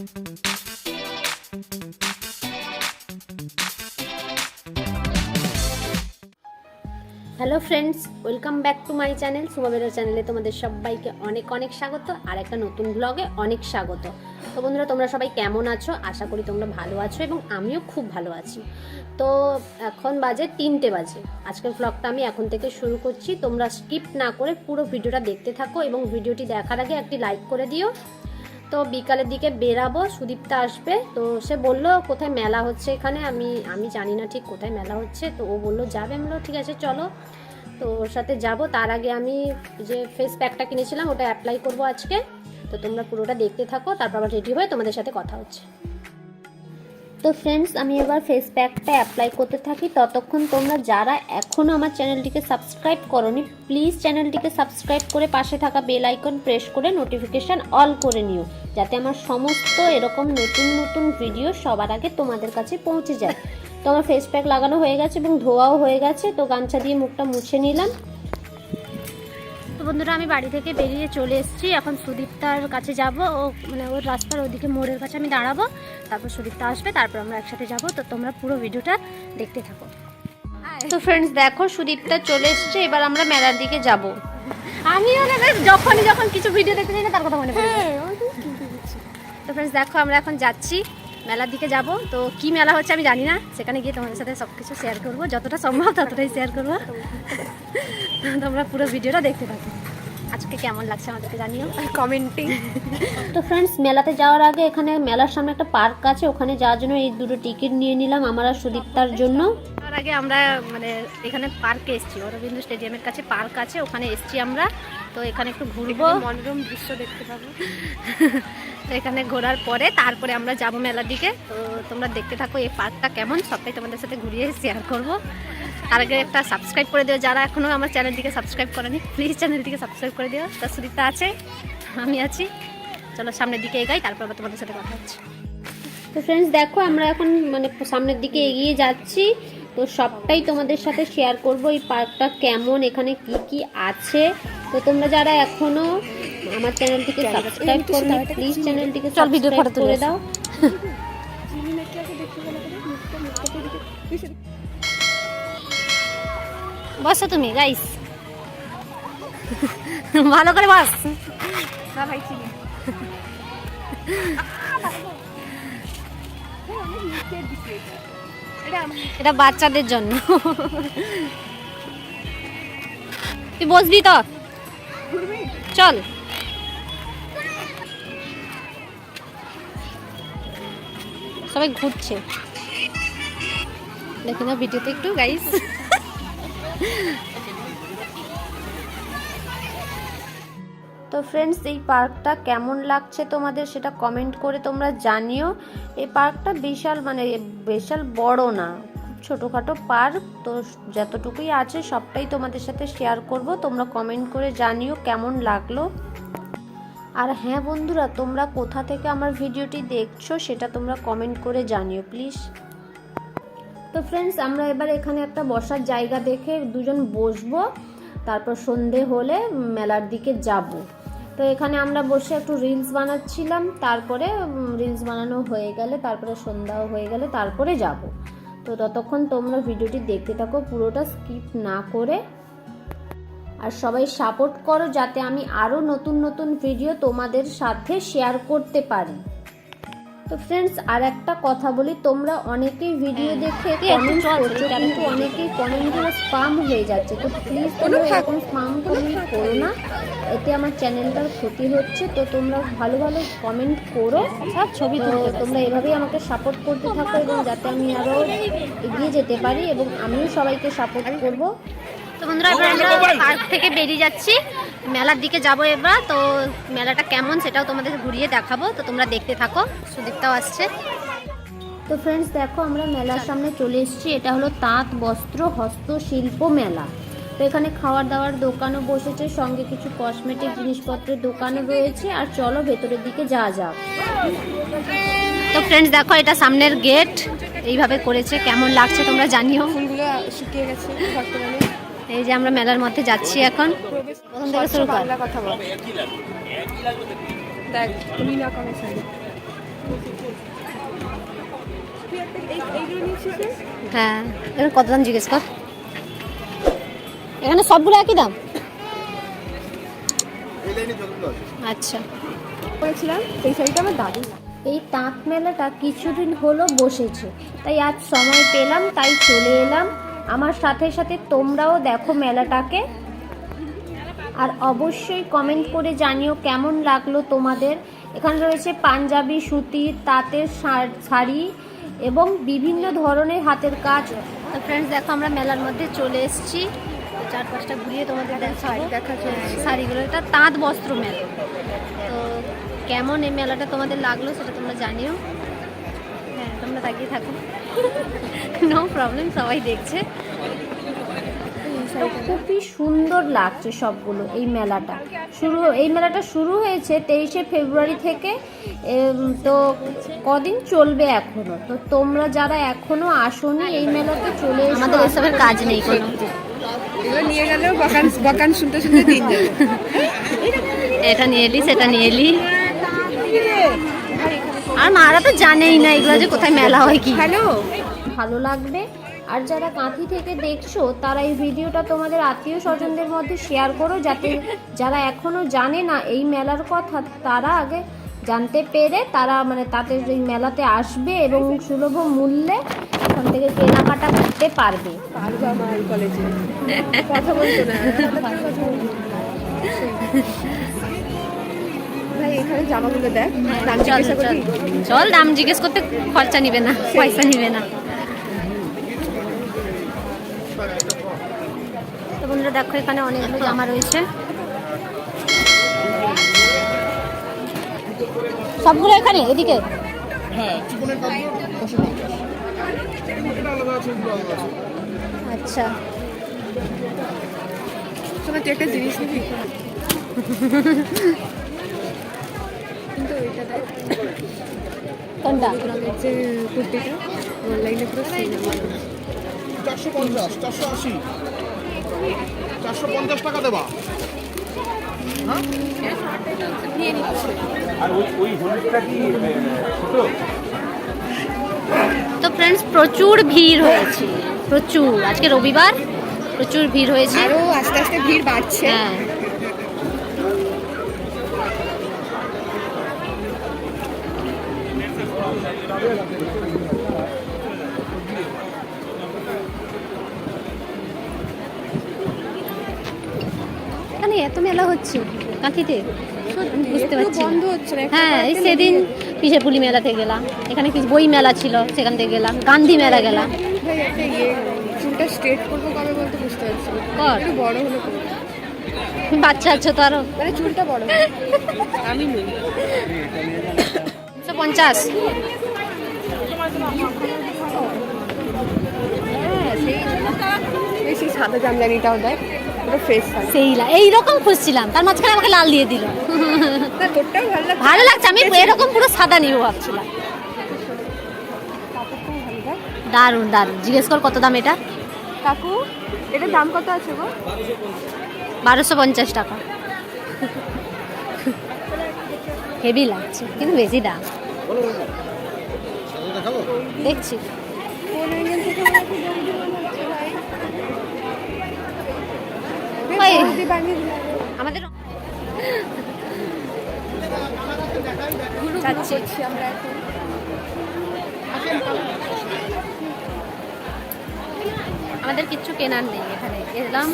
Hello friends welcome back to my channel সুমাবেরা চ্যানেলে তোমাদের সবাইকে অনেক অনেক স্বাগত আর একটা নতুন ব্লগে অনেক স্বাগত। তো বন্ধুরা, তোমরা সবাই কেমন আছো? আশা করি তোমরা ভালো আছো এবং আমিও খুব ভালো আছি। তো এখন বাজে তিনটে বাজে। আজকের ব্লগটা আমি এখন থেকে শুরু করছি। তোমরা স্কিপ না করে পুরো ভিডিওটা দেখতে থাকো এবং ভিডিওটি দেখার আগে একটি লাইক করে দিও। তো বিকালের দিকে বেরাবো, সুদীপ্তা আসবে। তো সে বলল, কোথায় মেলা হচ্ছে এখানে? আমি আমি জানি না ঠিক কোথায় মেলা হচ্ছে। তো ও বলল, যাবে? আমি ঠিক আছে, চলো। তো ওর সাথে যাব। তার আগে আমি যে ফেস প্যাকটা কিনেছিলাম, ওটা অ্যাপ্লাই করব আজকে। তো তোমরা পুরোটা দেখতে থাকো, তারপর আবার রেডি হয়ে তোমাদের সাথে কথা হচ্ছে। তো ফ্রেন্ডস আমি এবার ফেস প্যাকটা অ্যাপ্লাই করতে থাকি। ততক্ষণ তোমরা যারা এখনও আমার চ্যানেলটিকে সাবস্ক্রাইব করনি প্লিজ চ্যানেলটিকে সাবস্ক্রাইব করে পাশে থাকা বেল আইকন প্রেস করে নোটিফিকেশান অল করে নিও, যাতে আমার সমস্ত এরকম নতুন নতুন ভিডিও সবার আগে তোমাদের কাছে পৌঁছে যায়। তো আমার ফেস প্যাক লাগানো হয়ে গেছে এবং ধোয়াও হয়ে গেছে, তো গামছা দিয়ে মুখটা মুছে নিলাম। তো বন্ধুরা আমি বাড়ি থেকে বেরিয়ে চলে এসেছি। এখন সুদীপ্তার কাছে যাব। ও মানে ওর রাস্তার ওদিকে মোড়ের কাছে আমি দাঁড়াবো। তারপর সুদীপ্তা আসবে তারপর আমরা একসাথে যাব। তো তোমরা পুরো ভিডিওটা দেখতে থাকো। তো ফ্রেন্ডস দেখো সুদীপ্তা চলে এসছে। এবার আমরা মেলার দিকে যাব। আমি যখনই যখন কিছু ভিডিও দেখতে যাই না তার কথা মনে পড়ে তো। ফ্রেন্ডস দেখো আমরা এখন যাচ্ছি। মেলার দিকে যাব। তো কি মেলা হচ্ছে আমি জানি না। সেখানে গিয়ে তোমাদের সাথে সব কিছু শেয়ার করব। যতটা সম্ভব ততটাই শেয়ার করব। তোমরা পুরো ভিডিওটা দেখতে থাকো। আজকে কেমন লাগছে আমাদেরকে জানিও। কমেন্টিং তো ফ্রেন্ডস মেলাতে যাওয়ার আগে এখানে মেলার সামনে একটা পার্ক আছে। ওখানে যাওয়ার জন্য এই দুটো টিকিট নিয়ে নিলাম আমার আর সুদীপ্তার জন্য। তার আগে আমরা মানে এখানে পার্কে এসেছি। অরবিন্দু স্টেডিয়ামের কাছে পার্ক আছে। ওখানে এসেছি আমরা। তো এখানে একটু ঘুরবো। মনোরম দৃশ্য দেখতে পাবো। এখানে ঘোরার পরে তারপরে আমরা যাব মেলার দিকে। তো তোমরা দেখতে থাকো এই পার্কটা কেমন। সবটাই তোমাদের সাথে ঘুরিয়ে শেয়ার করব। তার আগে একটা সাবস্ক্রাইব করে দিও। যারা এখনও আমার চ্যানেলটিকে সাবস্ক্রাইব করেনি প্লিজ চ্যানেলটিকে সাবস্ক্রাইব করে দিও। তার সুদীপ্তা আছে, আমি আছি। চলো সামনের দিকে এগাই, তারপর আবার তোমাদের সাথে কথা হচ্ছে। তো ফ্রেন্ডস দেখো আমরা এখন মানে সামনের দিকে এগিয়ে যাচ্ছি। তো সবটাই তোমাদের সাথে শেয়ার করব এই পার্কটা কেমন, এখানে কি কি আছে। তো তোমরা যারা এখনও আমার চ্যানেলটিকে সাবস্ক্রাইব করনি প্লিজ চ্যানেলটিকে চল, ভিডিও ফটো তুলে। দাও। বসো তুমি গাইস ভালো করে বস। না ভাই চিনি এটা বাচ্চাদের জন্য। তুই বসবি তো। চল। সবাই ঘুরছে। দেখি না ভিডিওতে একটু গাইস তো ফ্রেন্ডস এই পার্কটা কেমন লাগছে তোমাদের সেটা কমেন্ট করে তোমরা জানিও। এই পার্কটা বিশাল মানে বিশাল বড় না ছোটোখাটো পার্ক। তো যতটুকুই আছে সবটাই তোমাদের সাথে শেয়ার করব। তোমরা কমেন্ট করে জানিও কেমন লাগল। আর হ্যাঁ বন্ধুরা, তোমরা কোথা থেকে আমার ভিডিওটি দেখছ সেটা তোমরা কমেন্ট করে জানিও প্লিজ তো ফ্রেন্ডস আমরা এবার এখানে একটা বসার জায়গা দেখে দুজন বসবো। তারপর সন্ধে হলে মেলার দিকে যাব। তো এখানে আমরা বসে একটু রিলস বানাচ্ছিলাম, তারপরে রিলস বানানো হয়ে গেলে, তারপরে সন্ধ্যাও হয়ে গেলে তারপরে যাব। তো ততক্ষণ তোমরা ভিডিওটি দেখতে থাকো, পুরোটা স্কিপ না করে। আর সবাই সাপোর্ট করো যাতে আমি আরও নতুন নতুন ভিডিও তোমাদের সাথে শেয়ার করতে পারি। তো ফ্রেন্ডস আর একটা কথা বলি তোমরা অনেকেই ভিডিও দেখে কমেন্ট করছ কিন্তু অনেকেই কমেন্টগুলো স্পাম হয়ে যাচ্ছে। তো প্লিজ তোমরা এখন স্পাম কমেন্ট করো না। এতে আমার চ্যানেলটার ক্ষতি হচ্ছে। তো তোমরা ভালো ভালো কমেন্ট করো। সব ছবি তোমরা এভাবেই আমাকে সাপোর্ট করতে থাকো এবং যাতে আমি আরও এগিয়ে যেতে পারি এবং আমিও সবাইকে সাপোর্ট করব। তো বন্ধুরা এবার আমরা পার্ক থেকে বেরিয়ে যাচ্ছি। মেলার দিকে যাব এবার তো মেলাটা কেমন সেটাও তোমাদের ঘুরিয়ে দেখাবো। তো তোমরা দেখতে থাকো সুদীপ্তাও আসছে। তো ফ্রেন্ডস দেখো আমরা মেলার সামনে চলে এসেছি। এটা হলো তাঁত বস্ত্র হস্তশিল্প মেলা। তো এখানে খাওয়ার দাওয়ার দোকানও বসেছে সঙ্গে কিছু কসমেটিক জিনিসপত্রের দোকানও রয়েছে। আর চলো ভেতরের দিকে যাওয়া যাক। তো ফ্রেন্ডস দেখো এটা সামনের গেট এইভাবে করেছে কেমন লাগছে তোমরা জানিও। ফুলগুলো শুকিয়ে গেছে এই যে আমরা মেলার মধ্যে যাচ্ছি এখন। প্রথম থেকে শুরু কর। হ্যাঁ এখানে কত দাম জিজ্ঞেস কর। এখানে সবগুলো একই দাম? আচ্ছা। করেছিলাম সেই শাড়িটা আমার দাদু এই তাঁত মেলাটা কিছুদিন হলো বসেছে। তাই আজ সময় পেলাম তাই চলে এলাম। আমার সাথে সাথে তোমরাও দেখো মেলাটাকে। আর অবশ্যই কমেন্ট করে জানিও কেমন লাগল তোমাদের। এখানে রয়েছে পাঞ্জাবি সুতির তাঁতের শাড়ি এবং বিভিন্ন ধরনের হাতের কাজ। তো ফ্রেন্ডস দেখো আমরা মেলার মধ্যে চলে এসেছি। চার পাঁচটা ঘুরিয়ে তোমাদের দেখাবো দেখা চলছে। শাড়িগুলো এটা তাঁত বস্ত্র মেলা। তো কেমন এই মেলাটা তোমাদের লাগল সেটা তোমরা জানিও। হ্যাঁ তোমরা তাকিয়ে থাকো। নো প্রবলেম সবাই দেখছে। খুবই সুন্দর লাগছে সবগুলো এই মেলাটা। শুরু এই মেলাটা শুরু হয়েছে তেইশে ফেব্রুয়ারি থেকে। তো কদিন চলবে এখনও? তো তোমরা যারা এখনও আসোনি এই মেলাতে চলে এসো। আমাদের এসবের কাজ নেই কোনো। নিয়ে গেলেও বকান বকান শুনতে শুনতে এটা নিয়ে এলি সেটা নিয়ে এলি। আর মারা তো জানেই না এগুলো যে কোথায় মেলা হয় কি। হ্যালো। ভালো লাগবে। আর যারা কাঁথি থেকে দেখছ তারা এই ভিডিওটা তোমাদের আত্মীয় স্বজনদের মধ্যে শেয়ার করো যাতে যারা এখনও জানে না এই মেলার কথা তারা আগে জানতে পেরে তারা মানে তাদের এই মেলাতে আসবে এবং সুলভ মূল্যে এখান থেকে কেনাকাটা করতে পারবে। পারব আমার কলেজে কথা বলতো না। জামাগুলো দেখ দাম চল জিজ্ঞাসা চল করবি? চল দাম জিজ্ঞেস করতে খরচা নিবে না পয়সা নিবে না। তো বন্ধুরা দেখো এখানে অনেকগুলো জামা রয়েছে। সবগুলো এখানে এদিকে? আচ্ছা। তুই একটা জিনিস নিবি কিন্তু ওইটা দেখ। কোনটা? রঙের যে কুর্তিটা অনলাইনে পুরো সেল চারশো পঞ্চাশ চারশো আশি। চারশো পঞ্চাশ টাকা দেবা। ছোট তো ফ্রেন্ডস প্রচুর ভিড় হয়েছে। প্রচুর। আজকে রবিবার প্রচুর ভিড় হয়েছে। আরও আস্তে আস্তে ভিড় বাড়ছে। হ্যাঁ। এখানে এত মেলা হচ্ছে। কাঁথিতে বুঝতে পারছি। বন্ধ হচ্ছে হ্যাঁ এই সেদিন। পিসেপুলি মেলাতে গেলাম। এখানে কিছু বই মেলা ছিল সেখান থেকে গেলাম। গান্ধী মেলা গেলাম। ইয়ে চুলটা স্ট্রেট করব কবে বলতে বুঝতে পারছি একটু বড় হলো বাচ্চা আছে তো আরও। মানে চুলটা বড়। আমি নই। পঞ্চাশ। হ্যাঁ সাদা জামদানিটাও দেয় এইরকম খুঁজছিলাম তার মাঝখানে আমাকে লাল দিয়ে দিল। ভালো লাগছে। আমি এরকম পুরো সাদা নিব ভাবছিলাম। দারুণ। জিজ্ঞেস কর কত দাম এটা? কাকু এটার দাম কত আছে গো? বারোশো পঞ্চাশ টাকা। হেভি লাগছে কিন্তু বেশি দাম। দেখছি। আমাদের যাচ্ছি। আমাদের কিচ্ছু কেনার নেই এখানে। এলাম,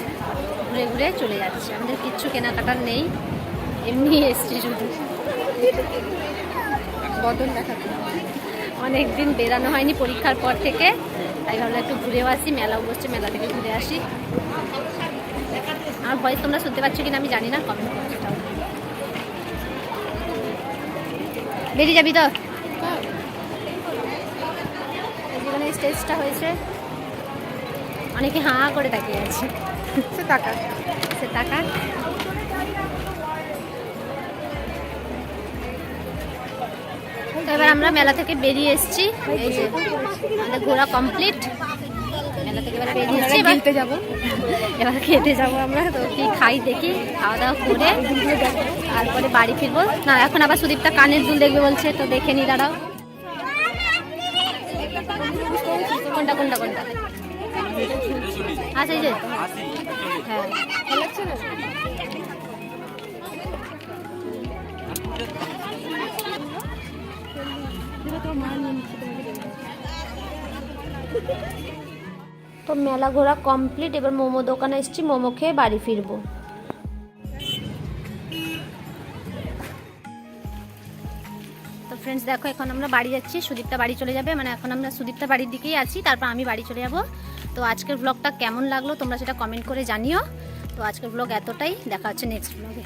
ঘুরে ঘুরে চলে যাচ্ছে। আমাদের কিচ্ছু কেনাকাটার নেই। এমনি এসছি শুধু। বদল দেখাতে অনেক দিন বেরানো হয়নি পরীক্ষার পর থেকে তাই ভাবলাম একটু ঘুরেও আসি মেলাও বসছে মেলা থেকে ঘুরে আসি। আমার ভয়েস তোমরা শুনতে পাচ্ছ কিনা আমি জানি না কমেন্ট করছি বেরিয়ে যাবি তো? যেখানে স্টেজটা হয়েছে। অনেকে হাঁ করে তাকিয়ে আছে। সে টাকা সে টাকা তো এবার আমরা মেলা থেকে বেরিয়ে এসেছি। এই যে আমাদের ঘোরা কমপ্লিট মেলা থেকে এবার আমরা এবার গিলতে যাব। এবার খেতে যাব আমরা। তো কি খাই দেখি খাওয়া দাওয়া করে। তারপরে বাড়ি ফিরবো। না এখন আবার সুদীপটা কানের দুল দেখবে বলছে তো দেখে নি দাঁড়াও। কোনটা কোনটা কোনটা? আচ্ছা এই যে। হ্যাঁ। না তো মেলা ঘোরা কমপ্লিট এবার মোমো দোকানে এসেছি, মোমো খেয়ে বাড়ি ফিরবো। তো ফ্রেন্ডস দেখো, এখন আমরা বাড়ি যাচ্ছি সুদীপটা বাড়ি চলে যাবে মানে এখন আমরা সুদীপটা বাড়ির দিকেই আছি, তারপর আমি বাড়ি চলে যাব। তো আজকের ব্লগটা কেমন লাগল তোমরা সেটা কমেন্ট করে জানিও। তো আজকের ব্লগ এতটাই, দেখা হচ্ছে নেক্সট ব্লগে